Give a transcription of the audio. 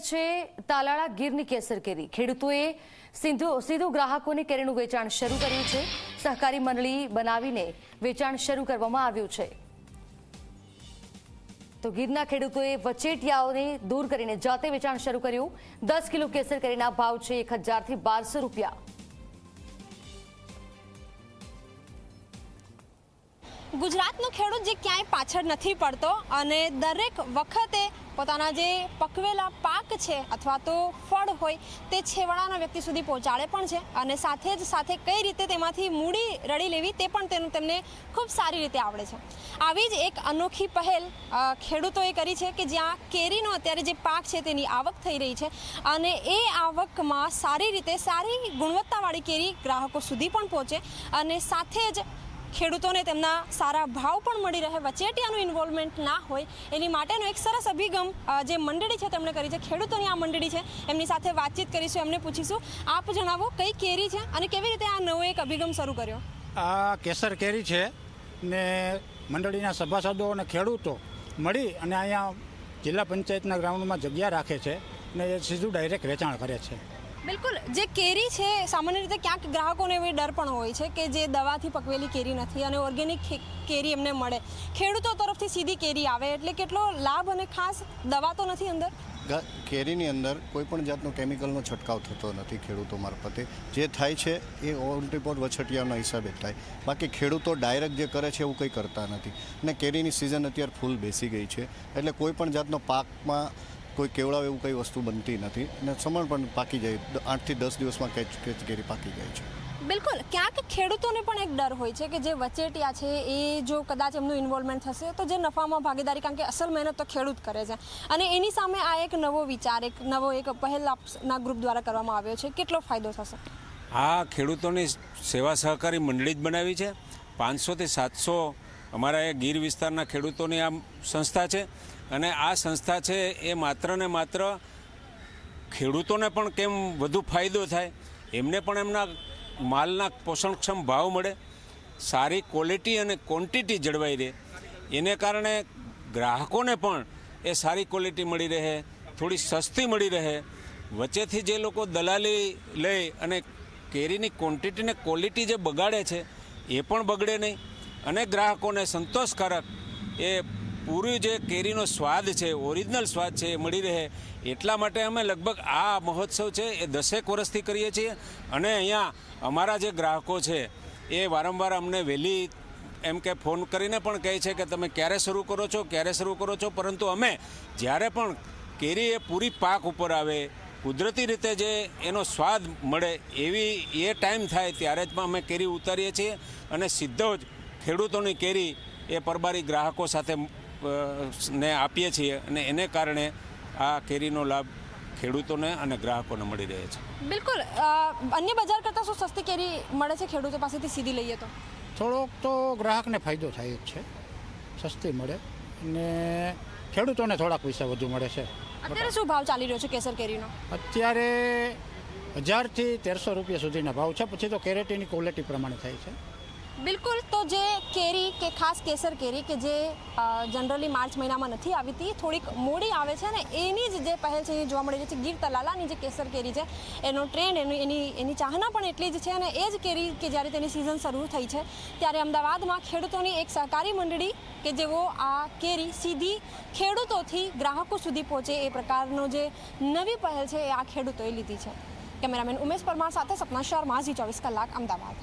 રહી છે તાલાળા ગીરની કેસર કેરી. ખેડૂતોએ સીધું ગ્રાહકોને કેરીનું વેચાણ શરૂ કર્યું છે. સહકારી મંડળી બનાવીને વેચાણ શરૂ કરવામાં આવ્યું છે. તો ગીરના ખેડૂતોએ વચેટિયાઓને દૂર કરીને જાતે વેચાણ શરૂ કર્યું. દસ કિલો કેસર કેરીના ભાવ છે એક હજારથી બારસો રૂપિયા. ગુજરાતનો ખેડૂત જે ક્યાંય પાછળ નથી પડતો અને દરેક વખતે પોતાના જે પકવેલા પાક છે અથવા તો ફળ હોય તે છેવાડાના વ્યક્તિ સુધી પહોંચાડે પણ છે અને સાથે જ સાથે કઈ રીતે તેમાંથી મૂડી રડી લેવી તે પણ તેનું તેમને ખૂબ સારી રીતે આવડે છે. આવી જ એક અનોખી પહેલ ખેડૂતોએ કરી છે કે જ્યાં કેરીનો અત્યારે જે પાક છે તેની આવક થઈ રહી છે અને એ આવકમાં સારી રીતે સારી ગુણવત્તાવાળી કેરી ગ્રાહકો સુધી પણ પહોંચે અને સાથે જ ખેડૂતોને તેમના સારા ભાવ પણ મળી રહે, વચેટિયાનું ઇન્વોલ્વમેન્ટ ના હોય, એની માટેનો એક સરસ અભિગમ જે મંડળી છે તેમણે કરી છે, ખેડૂતોની આ મંડળી છે, એમની સાથે વાતચીત કરીશું, એમને પૂછીશું, આપ જણાવો કઈ કેરી છે અને કેવી રીતે આ નવો એક અભિગમ શરૂ કર્યો? આ કેસર કેરી છે ને મંડળીના સભાસદો અને ખેડૂતો મળી અને અહીંયા જિલ્લા પંચાયતના ગ્રાઉન્ડમાં જગ્યા રાખે છે ને એ સીધું ડાયરેક્ટ વેચાણ કરે છે. બિલકુલ. જે કેરી છે, સામાન્ય રીતે ક્યાંક ગ્રાહકોને એવી ડર પણ હોય છે કે જે દવાથી પકવેલી કેરી નથી અને ઓર્ગેનિક કેરી એમને મળે. ખેડૂતો તરફથી સીધી કેરી આવે એટલે કેટલો લાભ અને ખાસ દવા તો નથી અંદર? કેરીની અંદર કોઈ પણ જાતનો કેમિકલનો છંટકાવ થતો નથી ખેડૂતો મારફતે. જે થાય છે, એ ઓન રિપોર્ટ વછટિયાના હિસાબે થાય. બાકી ખેડૂતો ડાયરેક્ટ જે કરે છે, એવું કંઈ કરતા નથી. અને કેરીની સિઝન અત્યારે ફૂલ બેસી ગઈ છે. એટલે કોઈ પણ જાતનો પાકમાં કોઈ કેવડાવ એવું કંઈ વસ્તુ બનતી નથી. અને સમણ પણ પાકી જાય. આઠથી દસ દિવસમાં કેચ કેચ કેરી પાકી જાય છે. બિલકુલ. ક્યાંક ખેડૂતોને પણ એક ડર હોય છે કે જે વચેટિયા છે એ જો કદાચ એમનું ઇન્વોલ્વમેન્ટ થશે તો જે નફામાં ભાગીદારી કારણ કે અસલ મહેનત તો ખેડૂત કરે છે. અને એની સામે આ એક નવો વિચાર એક નવો એક પહેલ આપના ગ્રુપ દ્વારા કરવામાં આવ્યો છે. કેટલો ફાયદો થશે? આ ખેડૂતોની સેવા સહકારી મંડળી જ બનાવી છે. પાંચસોથી સાતસો અમારા એ ગીર વિસ્તારના ખેડૂતોની આ સંસ્થા છે અને આ સંસ્થા છે એ માત્ર ને માત્ર ખેડૂતોને પણ કેમ વધુ ફાયદો થાય? એમને પણ એમના માલના પોષણક્ષમ ભાવ મળે, સારી ક્વોલિટી અને ક્વોન્ટિટી જળવાઈ રહે. એને કારણે ગ્રાહકોને પણ એ સારી ક્વોલિટી મળી રહે, થોડી સસ્તી મળી રહે. વચ્ચેથી જે લોકો દલાલી લઈ અને કેરીની ક્વોન્ટિટી ને ક્વોલિટી જે બગાડે છે, એ પણ બગડે નહીં. અને ગ્રાહકોને સંતોષકારક એ પૂરી જે કેરીનો સ્વાદ છે, ઓરિજિનલ સ્વાદ છે, એ મળી રહે. એટલા માટે અમે લગભગ આ મહોત્સવ છે એ દસેક વર્ષથી કરીએ છીએ. અને અહીંયા અમારા જે ગ્રાહકો છે, એ વારંવાર અમને વહેલી એમ કે ફોન કરીને પણ કહે છે કે તમે ક્યારે શરૂ કરો છો, ક્યારે શરૂ કરો છો? પરંતુ અમે જ્યારે પણ કેરી એ પૂરી પાક ઉપર આવે, કુદરતી રીતે જે એનો સ્વાદ મળે એવી એ ટાઈમ થાય ત્યારે જ પણ અમે કેરી ઉતારીએ છીએ. અને સીધો જ ખેડૂતોની કેરી એ પરબારી ગ્રાહકો સાથે ને આપીએ છીએ અને એને કારણે આ કેરીનો લાભ ખેડૂતોને અને ગ્રાહકોને મળી રહે છે. બિલકુલ. અન્ય બજાર કરતાં શું સસ્તી કેરી મળે છે ખેડૂતો પાસેથી સીધી લઈએ તો? થોડોક તો ગ્રાહકને ફાયદો થાય જ છે. સસ્તી મળે અને ખેડૂતોને થોડાક પૈસા વધુ મળે છે. અત્યારે શું ભાવ ચાલી રહ્યો છે કેસર કેરીનો? અત્યારે હજારથી તેરસો રૂપિયા સુધીના ભાવ છે. પછી તો કેરેટીની ક્વોલિટી પ્રમાણે થાય છે. બિલકુલ, તો જે કેરી કે ખાસ કેસર કેરી કે જે જનરલી માર્ચ મહિનામાં નથી આવતી થોડીક મોડી આવે છે ને, એની જ જે પહેલ છે એ જોવા મળી રહી છે. ગીર તલાલાની જે કેસર કેરી છે, એનો ટ્રેન્ડ એની એની એની ચાહના પણ એટલી જ છે અને એ જ કેરી કે જ્યારે તેની સિઝન શરૂ થઈ છે, ત્યારે અમદાવાદમાં ખેડૂતોની એક સહકારી મંડળી કે જેઓ આ કેરી સીધી ખેડૂતોથી ગ્રાહકો સુધી પહોંચે એ પ્રકારનો જે નવી પહેલ છે એ આ ખેડૂતોએ લીધી છે. કેમેરામેન ઉમેશ પરમાર સાથે સપના શર્મા, ઝી ચોવીસ કલાક, અમદાવાદ.